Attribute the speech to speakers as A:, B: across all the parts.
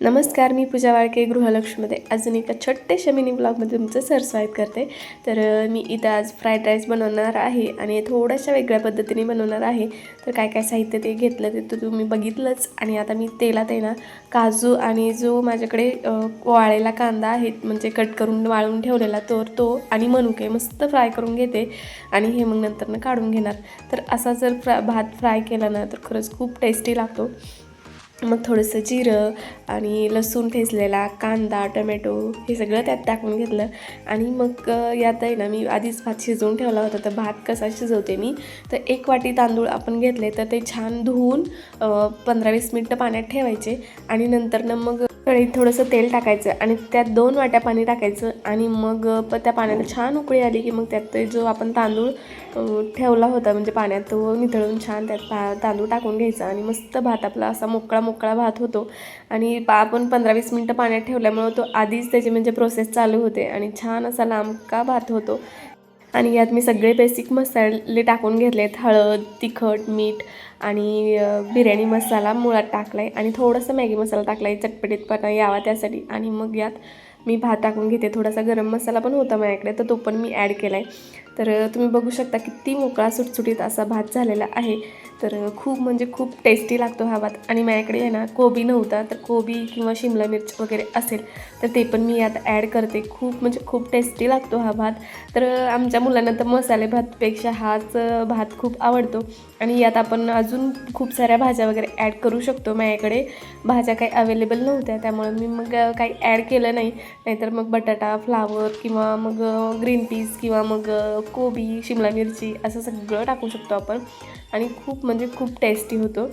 A: नमस्कार मी पूजा वाळके गृहलक्ष्मीमध्ये. अजून एका छोट्याशा मिनी ब्लॉगमध्ये तुमचं सर स्वागत करते. तर मी इथं आज फ्राईड राईस बनवणार आहे आणि थोड्याशा वेगळ्या पद्धतीने बनवणार आहे. तर काय काय साहित्य ते घेतलं ते तर तुम्ही बघितलंच. आणि आता मी तेलात आहे ना काजू आणि जो माझ्याकडे वाळलेला कांदा आहे म्हणजे कट करून वाळून ठेवलेला तो तो आणि मनुके मस्त फ्राय करून घेते. आणि हे मग नंतरनं काढून घेणार. तर असा जर फ्रा भात फ्राय केला ना तर खरंच खूप टेस्टी लागतो. मग थोडंसं जिरं आणि लसूण ठेचलेला कांदा टोमॅटो हे सगळं त्यात टाकून घेतलं. आणि मग यात आहे ना मी आधीच भात शिजवून ठेवला होता. तर भात कसा शिजवते मी? तर एक वाटी तांदूळ आपण घेतले तर ते छान धुवून पंधरा वीस मिनटं पाण्यात ठेवायचे. आणि नंतर मग कढईत थोडंसं तेल टाकायचं आणि त्यात दोन वाट्या पाणी टाकायचं आणि मग प त्या पाण्याला छान उकळी आली की मग त्यात ते जो आपण तांदूळ ठेवला होता म्हणजे पाण्यात तो निथळून छान त्यात पा तांदूळ टाकून घ्यायचा आणि मस्त भात आपला असा मोकळा मोकळा भात होतो. आणि पा आपण पंधरा वीस मिनटं पाण्यात ठेवल्यामुळं तो आधीच त्याची म्हणजे प्रोसेस चालू होते आणि छान असा लांबका भात होतो. आणि यात मी सगळे बेसिक मसाले टाकून घेतलेत. हळद तिखट मीठ आणि बिर्याणी मसाला मुळात टाकला आहे आणि थोडंसं मॅगी मसाला टाकला आहे चटपटीतपणा यावा त्यासाठी. आणि मग यात मी भात टाकून घेते. थोडासा गरम मसाला पण होता माझ्याकडे तर तो पण मी ॲड केला आहे तर तुम्ही बघू शकता किती मोकळा सुटसुटीत असा भात झालेला आहे. तर खूप म्हणजे खूप टेस्टी लागतो हा भात. आणि माझ्याकडे आहे ना कोबी नव्हता तर कोबी किंवा शिमला मिर्च वगैरे असेल तर ते पण मी यात ॲड करते. खूप म्हणजे खूप टेस्टी लागतो हा भात. तर आमच्या मुलांना तर मसाले भातपेक्षा हाच भात खूप आवडतो. आणि यात आपण अजून खूप साऱ्या भाज्या वगैरे ॲड करू शकतो माझ्याकडे. भाज्या काही अवेलेबल नव्हत्या त्यामुळे मी मग काही ॲड केलं नाही. नाहीतर मग बटाटा फ्लावर किंवा मग ग्रीन पीस किंवा मग कोबी शिमला मिरची असं सगळं टाकू शकतो आपण. आणि खूप म्हणजे खूप टेस्टी होतो.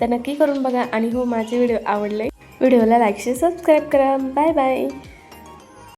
A: तर नक्की करून बघा. आणि हो माझे व्हिडिओ आवडले व्हिडिओला लाईक शेअर सबस्क्राईब करा. Bye bye